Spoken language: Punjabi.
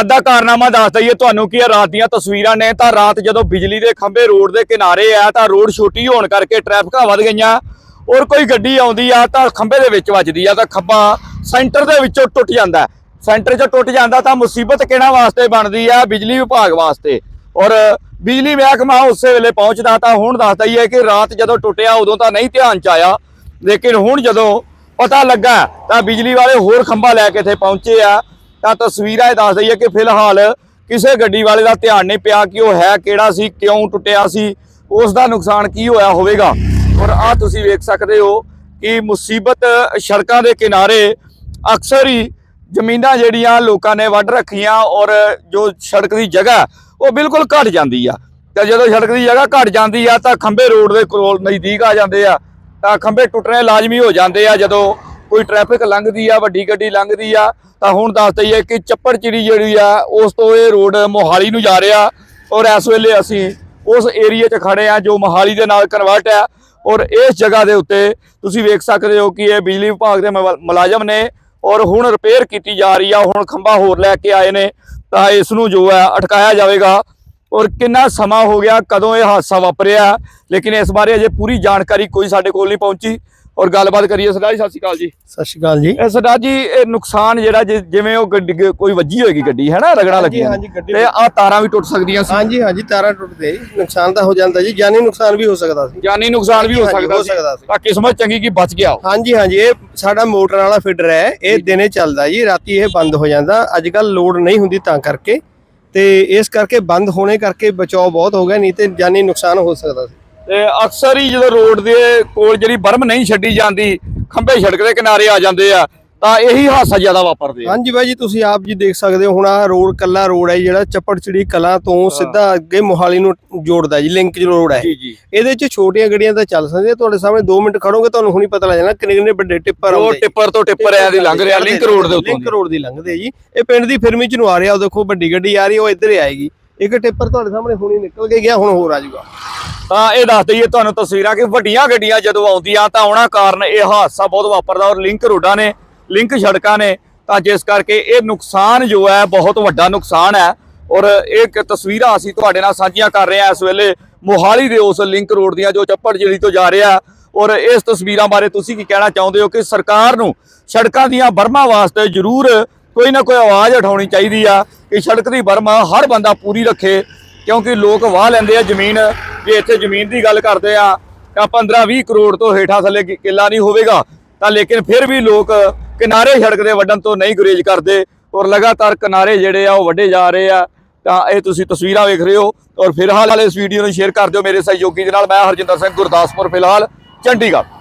ਅੱਧਾ ਕਾਰਨਾਮਾ ਦੱਸ ਦਈਏ, ਤੁਹਾਨੂੰ ਕਿ ਇਹ ਰਾਤ ਦੀਆਂ ਤਸਵੀਰਾਂ ਨੇ, ਤਾਂ ਰਾਤ ਜਦੋਂ ਬਿਜਲੀ ਦੇ ਖੰਭੇ ਰੋਡ ਦੇ ਕਿਨਾਰੇ ਆ, ਤਾਂ ਰੋਡ ਛੋਟੀ ਹੋਣ ਕਰਕੇ ਟ੍ਰੈਫਿਕਾਂ ਵੱਧ ਗਈਆਂ। ਔਰ ਕੋਈ ਗੱਡੀ ਆਉਂਦੀ ਆ, ਤਾਂ ਖੰਭੇ ਦੇ ਵਿੱਚ ਵੱਜਦੀ ਆ, ਤਾਂ ਖੰਭਾ ਸੈਂਟਰ ਦੇ ਵਿੱਚੋਂ ਟੁੱਟ ਜਾਂਦਾ। ਸੈਂਟਰ 'ਚੋਂ ਟੁੱਟ ਜਾਂਦਾ, ਤਾਂ ਮੁਸੀਬਤ ਕਿਹਨਾਂ ਵਾਸਤੇ ਬਣਦੀ ਆ? ਬਿਜਲੀ ਵਿਭਾਗ ਵਾਸਤੇ। ਔਰ ਬਿਜਲੀ ਮਹਿਕਮਾ ਉਸੇ ਵੇਲੇ ਪਹੁੰਚਦਾ, ਤਾਂ ਹੁਣ ਦੱਸ ਦਈਏ ਕਿ ਰਾਤ ਜਦੋਂ ਟੁੱਟਿਆ, ਉਦੋਂ ਤਾਂ ਨਹੀਂ ਧਿਆਨ 'ਚ ਆਇਆ। ਲੇਕਿਨ ਹੁਣ ਜਦੋਂ ਪਤਾ ਲੱਗਾ, ਤਾਂ ਬਿਜਲੀ ਵਾਲੇ ਹੋਰ ਖੰਭਾ ਲੈ ਕੇ ਇੱਥੇ ਪਹੁੰਚੇ ਆ। ਤਾਂ ਤਸਵੀਰਾਂ ਇਹ ਦੱਸ ਦਈਏ ਕਿ ਫਿਲਹਾਲ ਕਿਸੇ ਗੱਡੀ ਵਾਲੇ ਦਾ ਧਿਆਨ ਨਹੀਂ ਪਿਆ ਕਿ ਉਹ ਹੈ ਕਿਹੜਾ ਸੀ, ਕਿਉਂ ਟੁੱਟਿਆ ਸੀ, ਉਸ ਦਾ ਨੁਕਸਾਨ ਕੀ ਹੋਇਆ ਹੋਵੇਗਾ। ਔਰ ਆ ਤੁਸੀਂ ਵੇਖ ਸਕਦੇ ਹੋ ਕਿ ਮੁਸੀਬਤ ਸੜਕਾਂ ਦੇ ਕਿਨਾਰੇ ਅਕਸਰ ਹੀ ਜ਼ਮੀਨਾਂ ਜਿਹੜੀਆਂ ਲੋਕਾਂ ਨੇ ਵੱਢ ਰੱਖੀਆਂ ਔਰ ਜੋ ਸੜਕ ਦੀ ਜਗ੍ਹਾ ਉਹ ਬਿਲਕੁਲ ਘਟ ਜਾਂਦੀ ਆ। ਤੇ ਜਦੋਂ ਸੜਕ ਦੀ ਜਗ੍ਹਾ ਘਟ ਜਾਂਦੀ ਆ ਤਾਂ ਖੰਭੇ ਰੋਡ ਦੇ ਕੋਲ ਨਜ਼ਦੀਕ ਆ ਜਾਂਦੇ ਆ, ਤਾਂ ਖੰਭੇ ਟੁੱਟਣੇ ਲਾਜ਼ਮੀ ਹੋ ਜਾਂਦੇ ਆ ਜਦੋਂ ਕੋਈ ਟ੍ਰੈਫਿਕ ਲੰਘਦੀ ਆ, ਵੱਡੀ ਗੱਡੀ ਲੰਘਦੀ ਆ, ਤਾਂ ਹੁਣ ਦੱਸ ਦਈਏ ਕਿ ਚੱਪੜ ਚਿੜੀ ਜਿਹੜੀ ਆ, ਉਸ ਤੋਂ ਇਹ ਰੋਡ ਮੋਹਾਲੀ ਨੂੰ ਜਾ ਰਿਹਾ ਔਰ ਇਸ ਵੇਲੇ ਅਸੀਂ ਉਸ ਏਰੀਏ 'ਚ ਖੜੇ ਆ ਜੋ ਮੋਹਾਲੀ ਦੇ ਨਾਲ ਕਨਵਰਟ ਆ ਔਰ ਇਸ ਜਗ੍ਹਾ ਦੇ ਉੱਤੇ ਤੁਸੀਂ ਵੇਖ ਸਕਦੇ ਹੋ ਕਿ ਇਹ ਬਿਜਲੀ ਵਿਭਾਗ ਦੇ ਮੁਲਾ- ਮੁਲਾਜ਼ਮ ਨੇ ਔਰ ਹੁਣ ਰਿਪੇਅਰ ਕੀਤੀ ਜਾ ਰਹੀ ਆ, ਹੁਣ ਖੰਭਾ ਹੋਰ ਲੈ ਕੇ ਆਏ ਨੇ, ਤਾਂ ਇਸ ਨੂੰ ਜੋ ਹੈ ਅਟਕਾਇਆ ਜਾਵੇਗਾ ਔਰ ਕਿੰਨਾ ਸਮਾਂ ਹੋ ਗਿਆ, ਕਦੋਂ ਇਹ ਹਾਦਸਾ ਵਾਪਰਿਆ, ਲੇਕਿਨ ਇਸ ਬਾਰੇ ਅਜੇ ਪੂਰੀ ਜਾਣਕਾਰੀ ਕੋਈ ਸਾਡੇ ਕੋਲ ਨਹੀਂ ਪਹੁੰਚੀ। ਔਰ ਗੱਲਬਾਤ ਕਰੀਏ ਸਰਦਾਰ ਜੀ ਸਤਿ ਸ਼੍ਰੀ ਅਕਾਲ ਜੀ। ਸਤਿ ਸ਼੍ਰੀ ਅਕਾਲ ਜੀ। ਇਹ ਸਰਦਾਰ ਜੀ ਇਹ ਨੁਕਸਾਨ ਜਿਹੜਾ ਜਿਵੇਂ ਉਹ ਗੱਡੀ ਕੋਈ ਵੱਜੀ ਹੋਏਗੀ ਗੱਡੀ ਹੈ ਨਾ। ਰਗੜਾ ਗੱਡੀ ਤੇ ਆ ਤਾਰਾਂ ਵੀ ਟੁੱਟ ਸਕਦੀਆਂ ਸੀ। ਹਾਂਜੀ ਹਾਂਜੀ ਤਾਰਾਂ ਟੁੱਟਦੇ ਨੁਕਸਾਨ ਤਾਂ ਹੋ ਜਾਂਦਾ ਜੀ ਜਾਨੀ ਨੁਕਸਾਨ ਵੀ ਹੋ ਸਕਦਾ ਸੀ। ਜਾਨੀ ਨੁਕਸਾਨ ਵੀ ਹੋ ਸਕਦਾ ਸੀ। ਤਾਂ ਕਿਸਮਤ ਚੰਗੀ ਕੀ ਬਚ ਗਿਆ। ਹਾਂਜੀ ਹਾਂਜੀ ਇਹ ਸਾਡਾ ਮੋਟਰ ਵਾਲਾ ਫੀਡਰ ਹੈ ਇਹ ਦਿਨੇ ਚੱਲਦਾ ਜੀ ਰਾਤੀ ਇਹ ਬੰਦ ਹੋ ਜਾਂਦਾ। ਅੱਜ ਕੱਲ ਲੋਡ ਨਹੀਂ ਹੁੰਦੀ ਤਾਂ ਕਰਕੇ। ਤੇ ਇਸ ਕਰਕੇ ਬੰਦ ਹੋਣੇ ਕਰਕੇ ਬਚਾਅ ਬਹੁਤ ਹੋ ਗਿਆ ਨਹੀਂ ਤੇ ਜਾਨੀ ਨੁਕਸਾਨ ਹੋ ਸਕਦਾ ਸੀ। ਤੇ ਅਕਸਰ ਹੀ ਜਦੋਂ ਰੋਡ ਦੇ ਕੋਲ ਜਿਹੜੀ ਬਰਮ ਨਹੀਂ ਛੱਡੀ ਜਾਂਦੀ ਖੰਭੇ ਸੜਕ ਦੇ ਕਿਨਾਰੇ ਆ ਜਾਂਦੇ ਆ ਤਾਂ ਇਹੀ ਹਾਦਸਾ ਜ਼ਿਆਦਾ ਵਾਪਰਦੇ ਆ। ਹਾਂਜੀ ਬਾਈ ਜੀ ਤੁਸੀਂ ਆਪ ਜੀ ਦੇਖ ਸਕਦੇ ਹੋ ਹੁਣ ਆਹ ਰੋਡ ਕੱਲਾ ਰੋਡ ਹੈ ਜਿਹੜਾ ਚੱਪੜਚਿੜੀ ਕਲਾਂ ਤੋਂ ਸਿੱਧਾ ਅੱਗੇ ਮੋਹਾਲੀ ਨੂੰ ਜੋੜਦਾ ਜੀ ਲਿੰਕ ਰੋਡ ਹੈ। ਇਹਦੇ 'ਚ ਛੋਟੀਆਂ ਗੱਡੀਆਂ ਤਾਂ ਚੱਲ ਸਕਦੀਆਂ ਤੁਹਾਡੇ ਸਾਹਮਣੇ 2 ਮਿੰਟ ਖੜੋਗੇ ਤੁਹਾਨੂੰ ਹੁਣੀ ਪਤਾ ਲੱਗ ਜਾਣਾ ਕਿੰਨੇ ਕਿੰਨੇ ਵੱਡੇ ਟਿੱਪਰ ਉਹ ਆਉਂਦੇ। ਟਿੱਪਰ ਤੋਂ ਟਿੱਪਰ ਐ ਦੀ ਲੰਘ ਰਿਹਾ ਲਿੰਕ ਰੋਡ ਦੇ ਉੱਤੋਂ ਲਿੰਕ ਰੋਡ ਦੀ ਲੰਘਦੇ ਜੀ। ਇਹ ਪਿੰਡ ਦੀ ਫਿਰਮੀ ਚ ਨੂੰ ਆ ਰਿਹਾ ਉਹ ਦੇਖੋ ਵੱਡੀ ਗੱਡੀ ਆ ਰਹੀ ਉਹ ਇੱਧਰ ਆਏਗੀ। ਇੱਕ ਟਿੱਪਰ ਤੁਹਾਡੇ ਸਾਹਮਣੇ ਹੁਣੀ ਨਿਕਲ ਕੇ ਗਿਆ ਹੁਣ ਹੋਰ ਆ ਜਾਊਗਾ। ਤਾਂ ਇਹ ਦੱਸ ਦਈਏ ਤੁਹਾਨੂੰ ਤਸਵੀਰਾਂ ਕਿ ਵੱਡੀਆਂ ਗੱਡੀਆਂ ਜਦੋਂ ਆਉਂਦੀਆਂ ਤਾਂ ਉਹਨਾਂ ਕਾਰਨ ਇਹ ਹਾਦਸਾ ਬਹੁਤ ਵਾਪਰਦਾ ਔਰ ਲਿੰਕ ਰੋਡਾਂ ਨੇ, ਲਿੰਕ ਸੜਕਾਂ ਨੇ, ਤਾਂ ਜਿਸ ਕਰਕੇ ਇਹ ਨੁਕਸਾਨ ਜੋ ਹੈ, ਬਹੁਤ ਵੱਡਾ ਨੁਕਸਾਨ ਹੈ ਔਰ ਇਹ ਕ- ਤਸਵੀਰਾਂ ਅਸੀਂ ਤੁਹਾਡੇ ਨਾਲ ਸਾਂਝੀਆਂ ਕਰ ਰਹੇ ਹਾਂ ਇਸ ਵੇਲੇ ਮੋਹਾਲੀ ਦੇ ਉਸ ਲਿੰਕ ਰੋਡ ਦੀਆਂ ਜੋ ਚੱਪੜ ਜਿਹੜੀ ਤੋਂ ਜਾ ਰਿਹਾ ਔਰ ਇਸ ਤਸਵੀਰਾਂ ਬਾਰੇ ਤੁਸੀਂ ਕੀ ਕਹਿਣਾ ਚਾਹੁੰਦੇ ਹੋ ਕਿ ਸਰਕਾਰ ਨੂੰ ਸੜਕਾਂ ਦੀਆਂ ਬਰਮਾ ਵਾਸਤੇ ਜ਼ਰੂਰ ਕੋਈ ਨਾ ਕੋਈ ਆਵਾਜ਼ ਉਠਾਉਣੀ ਚਾਹੀਦੀ ਆ ਕਿ ਸੜਕ ਦੀ ਬਰਮਾ ਹਰ ਬੰਦਾ ਪੂਰੀ ਰੱਖੇ ਕਿਉਂਕਿ ਲੋਕ ਵਾਹ ਲੈਂਦੇ ਆ ਜ਼ਮੀਨ, ਜੇ ਇੱਥੇ ਜ਼ਮੀਨ ਦੀ ਗੱਲ ਕਰਦੇ ਆ, ਤਾਂ 15 20 ਕਰੋੜ ਤੋਂ ਹੇਠਾਂ ਥੱਲੇ ਕਿੱਲਾ ਨਹੀਂ ਹੋਵੇਗਾ। ਤਾਂ ਲੇਕਿਨ ਫਿਰ ਵੀ ਲੋਕ ਕਿਨਾਰੇ ਸੜਕ ਦੇ ਵੱਢਣ ਤੋਂ ਨਹੀਂ ਗੁਰੇਜ਼ ਕਰਦੇ ਔਰ ਲਗਾਤਾਰ ਕਿਨਾਰੇ ਜਿਹੜੇ ਆ ਉਹ ਵੱਡੇ ਜਾ ਰਹੇ ਆ। ਤਾਂ ਇਹ ਤੁਸੀਂ ਤਸਵੀਰਾਂ ਵੇਖ ਰਹੇ ਹੋ ਔਰ ਫਿਲਹਾਲ ਇਸ ਵੀਡੀਓ ਨੂੰ ਸ਼ੇਅਰ ਕਰ ਦਿਓ ਮੇਰੇ ਸਹਿਯੋਗੀ ਦੇ ਨਾਲ। ਮੈਂ ਹਰਜਿੰਦਰ ਸਿੰਘ ਗੁਰਦਾਸਪੁਰ, ਫਿਲਹਾਲ ਚੰਡੀਗੜ੍ਹ।